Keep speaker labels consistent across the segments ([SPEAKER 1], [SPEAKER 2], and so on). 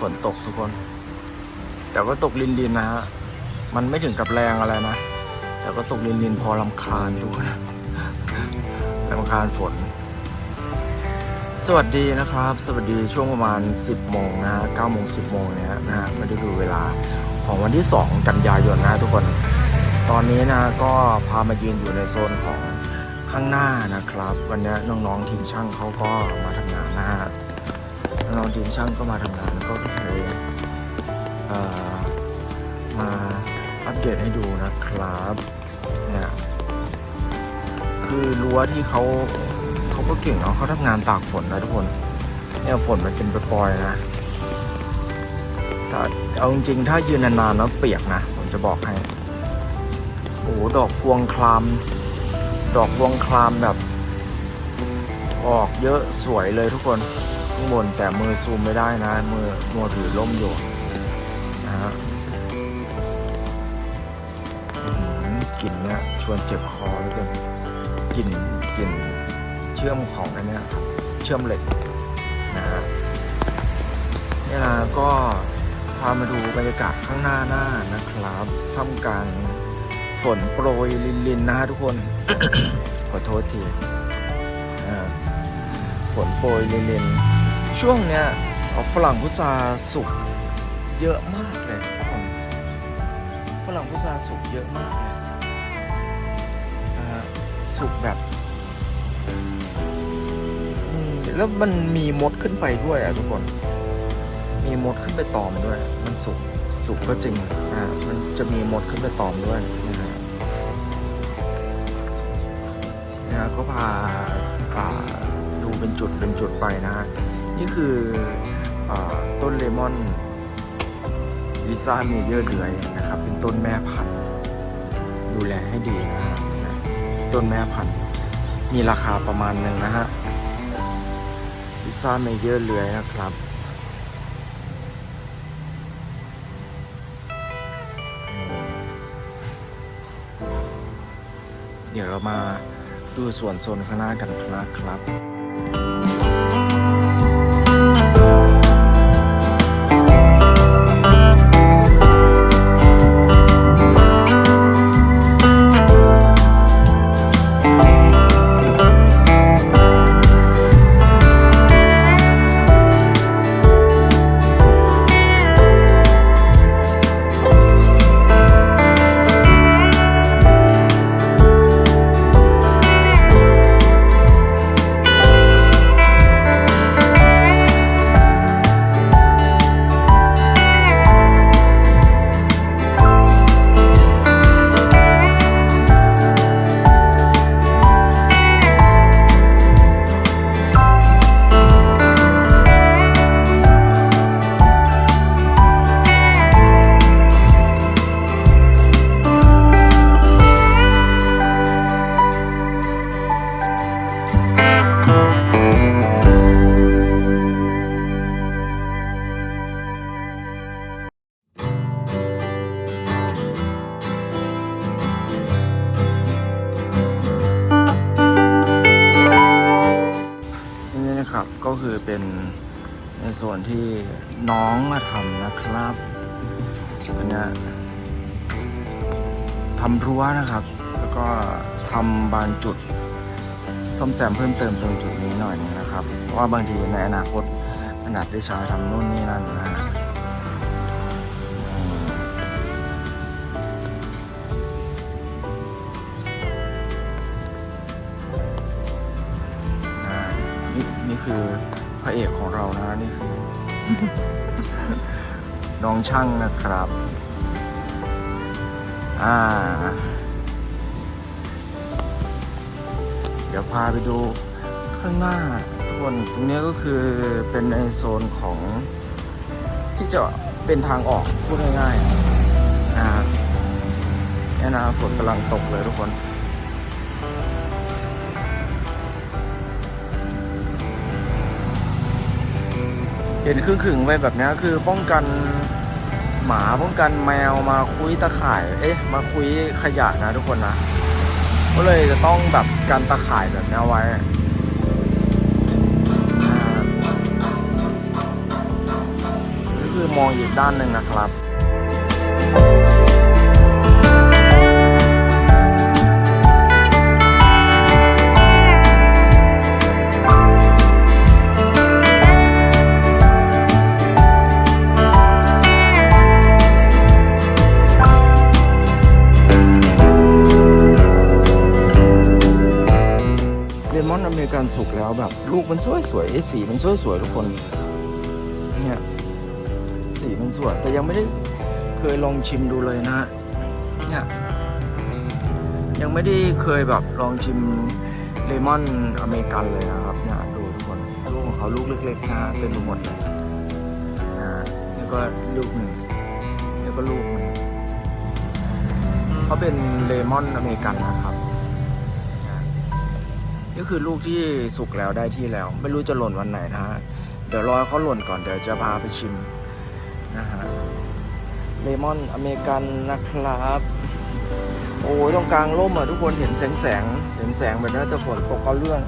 [SPEAKER 1] ฝนตกทุกคน แต่ก็ตกลินลินนะฮะ มันไม่ถึงกับแรงอะไรนะ แต่ก็ตกลินลินๆพอลำคาญดูนะลำคาญฝน สวัสดีนะครับ สวัสดีช่วงประมาณ 10โมงนะ9โมง10โมงเนี่ยนะฮะไม่ได้ดูเวลาของวันที่ 2 กันยายนนะทุกคน ตอนนี้นะก็พามายืนอยู่ในโซนของข้างหน้านะครับ วันนี้น้องๆทีมช่างเขาก็มาทำงานนะฮะ น้องทีมช่างก็มาทำงานก็เลยมาอัปเดตให้ดูนะครับเนี่ยคือรั้วที่เขาเขาก็เก่งเนาะเขาทำงานตากฝนนะทุกคนเนี่ยฝนมันเป็นปล่อยนะแต่เอาจริงๆถ้ายืนนานๆแล้วเปียกนะผมจะบอกให้โอ้ดอกพวงคลาม ดอกพวงคลามแบบ ออกเยอะสวยเลยทุกคน ข้างบนแต่มือซูมไม่ได้นะ มือมือถือล่มอยู่นะฮะกลิ่นเนี่ยชวนเจ็บคอแล้วกันกลิ่นกลิ่นเชื่อมของอันเนี้ยครับเชื่อมเหล็กนะฮะเนี่ยนะก็พามาดูบรรยากาศข้างหน้าหน้านะครับท่ามกลางฝนโปรยลินๆนะฮะทุกคน ขอโทษทีอ่าฝนโปรยเลน ช่วงเนี้ยฝรั่งพุทราสุกเยอะมากเลยทุกคนฝรั่งพุทราสุกเยอะมากเลยนะฮะสุกแบบแล้วมันมีมดขึ้นไปด้วยอะทุกคน มีมดขึ้นไปตอมด้วย มันสุกสุกก็จริงอ่ามันจะมีมดขึ้นไปตอมด้วยนะฮะก็พาพาดูเป็นจุดเป็นจุดไปนะฮะ นี่คืออต้นเลมอนลิซ่าเมเยอร์เดือยนะครับ เป็นต้นแม่พันธุ์ ดูแลให้ดีนะฮะต้นแม่พันธุ์ มีราคาประมาณหนึ่งนะฮะลิซ่าเมเยอร์เดือยนะครับเดี๋ยวเรามาดูส่วนโซนข้างหน้ากันนะครับ ก็คือเป็นในส่วนที่น้องมาทำนะครับอันนี้ทำรั้วนะครับ แล้วก็ทำบางจุดซ่อมแซมเพิ่มเติมตรงจุดนี้หน่อยนึงนะครับ ว่าบางทีในอนาคตขนาดได้ใช้ทำนู่นนี่นั่นนะ ระเอกของเรานะนี่คือ น้องช่างนะครับ อ่า เดี๋ยวพาไปดูข้างหน้าทุกคนตรงนี้ก็คือเป็นในโซนของที่จะเป็นทางออกพูดง่ายๆอ่าเนี่ยนะฝนกำลังตกเลยทุกคน เห็นครึ่งๆไว้แบบนี้คือป้องกันหมาป้องกันแมวมาคุยตะข่าย เอ๊ะ มาคุยขยะนะทุกคนนะ ก็เลยจะต้องแบบกันตะข่ายแบบนี้ไว้นี่คือมองอีกด้านหนึ่งนะครับ สวยไอ้สีมันสวยสวยทุกคน เนี่ยสีมันสวย แต่ยังไม่ได้เคยลองชิมดูเลยนะฮะเนี่ยยังไม่ได้เคยแบบลองชิมเลมอนอเมริกันเลยนะครับเนี่ยดูทุกคนลูกของเขาลูกเล็กๆนะเต็มไปหมดเลยนะฮะนี่ก็ลูกหนึ่งนี่ก็ลูกหนึ่งเขาเป็นเลมอนอเมริกันนะครับ นี่คือลูกที่สุกแล้วได้ที่แล้ว ไม่รู้จะหล่นวันไหนนะฮะเดี๋ยวรอเขาหล่นก่อนเดี๋ยวจะพาไปชิมนะฮะเลมอนอเมริกันนะครับ โอ้ยตรงกลางร่มอะทุกคนเห็นแสงแสงเห็นแสงแบบนี้จะฝนตกเอาเรื่อง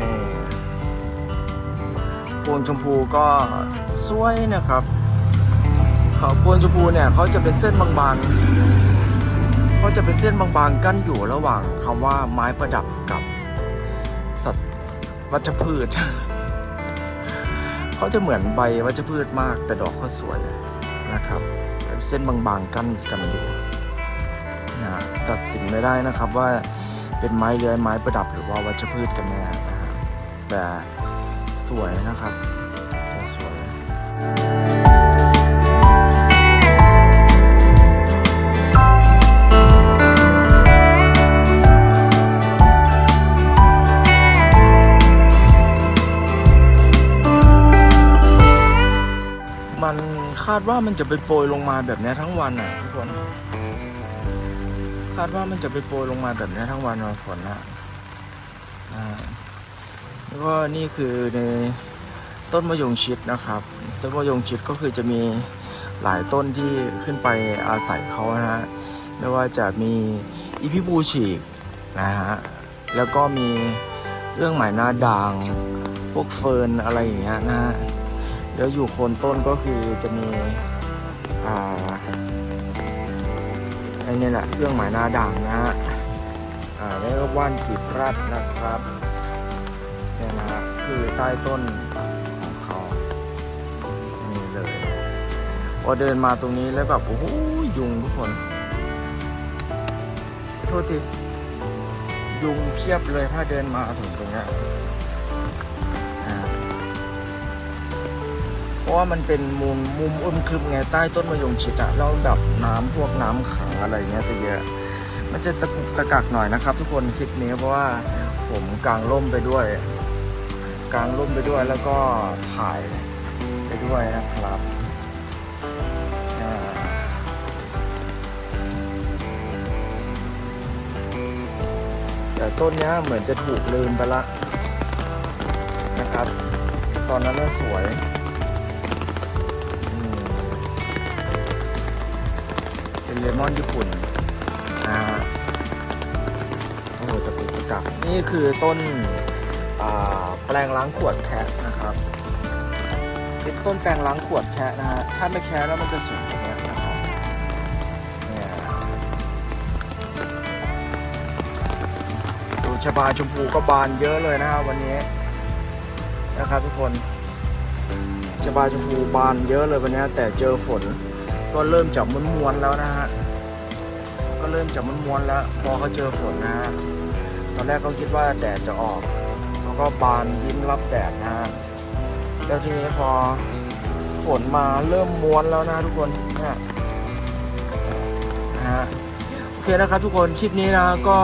[SPEAKER 1] นี่พวงชมพูก็สวยนะครับเขาพวงชมพูเนี่ยเขาจะเป็นเส้นบางๆ ก็จะเป็นเส้นบางๆ กั้นอยู่ระหว่างคำว่าไม้ประดับกับสัตว์วัชพืช เขาจะเหมือนใบวัชพืชมาก แต่ดอกเขาสวยนะครับ เป็นเส้นบางๆ กั้นกันอยู่นะตัดสินไม่ได้นะครับว่าเป็นไม้เลื้อยไม้ประดับหรือว่าวัชพืชกันแน่นะฮะแต่สวยนะครับ ว่ามันจะไปโปรยลงมาแบบนี้ทั้งวันอะทุกคนคาดว่ามันจะไปโปรยลงมาแบบนี้ทั้งวันวันฝนอะอ่าแล้วก็นี่คือในต้นมะยงชิดนะครับ ต้นมะยงชิดก็คือจะมีหลายต้นที่ขึ้นไปอาศัยเขานะฮะไม่ว่าจะมีอีพิบูฉีกนะฮะ แล้วก็มีเรื่องหมายหน้าด่าง พวกเฟิร์นอะไรอย่างเงี้ยนะฮะ แล้วอยู่โคนต้นก็คือจะมีอ่าไอ้นี่แหละเครื่องหมายหน้าด่างนะฮะอ่าแล้วก็ว่านขีดรัดนะครับเนี่ยนะฮะคือใต้ต้นของเขานี่เลยพอเดินมาตรงนี้แล้วแบบโอ้โหยุงทุกคนโทษทียุงเพียบเลยถ้าเดินมาถึงตรงนี้ เพราะว่ามันเป็นมุมมุมอึมครึมไงใต้ต้นมะยงชิดอะแล้วดับน้ำพวกน้ำขังอะไรเงี้ยจะเยอะมันจะตะกุกตะกักหน่อยนะครับ ทุกคนคลิปนี้เพราะว่าผมกางร่มไปด้วย กางร่มไปด้วยแล้วก็ถ่ายไปด้วยนะครับแต่ต้นเนี้ยเหมือนจะถูกลืมไปละนะครับ ตอนนั้นน่ะสวย เลมอนญี่ปุ่นนะฮะโอ้โหตะกุกตะกักนี่คือต้นแปลงล้างขวดแคะนะครับเป็นต้นแปลงล้างขวดแคะนะฮะถ้าไม่แคะแล้วมันจะสูงอย่างเงี้ยนะครับเนี่ยดูชบาชมพูก็บานเยอะเลยนะครับวันนี้นะครับทุกคนชบาชมพูบานเยอะเลยวันนี้แต่เจอฝน ก็เริ่มจะม้วนๆแล้วนะฮะก็เริ่มจะม้วนๆแล้ว พอเขาเจอฝนนะฮะตอนแรกเขาคิดว่าแดดจะออกเขาก็บานยิ้มรับแดดนะฮะแล้วทีนี้พอฝนมาเริ่มม้วนแล้วนะทุกคนนะฮะโอเคนะครับทุกคนคลิปนี้นะก็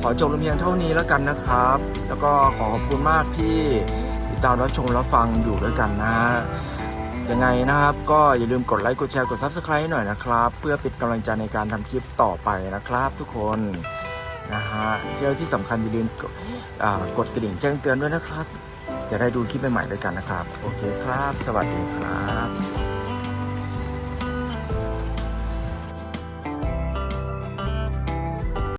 [SPEAKER 1] ขอจบลงเพียงเท่านี้แล้วกันนะครับ แล้วก็ขอขอบคุณมากที่ติดตามรับชมรับฟังอยู่ด้วยกันนะฮะ ยังไงนะครับ ก็อย่าลืมกดไลค์กดแชร์กด Subscribe ให้หน่อยนะครับ เพื่อเป็นกำลังใจในการทำคลิปต่อไปนะครับทุกคนนะฮะแล้วที่สำคัญอย่าลืมกดกระดิ่งแจ้งเตือนด้วยนะครับ จะได้ดูคลิปใหม่ๆด้วยกันนะครับ โอเคครับ สวัสดีครับ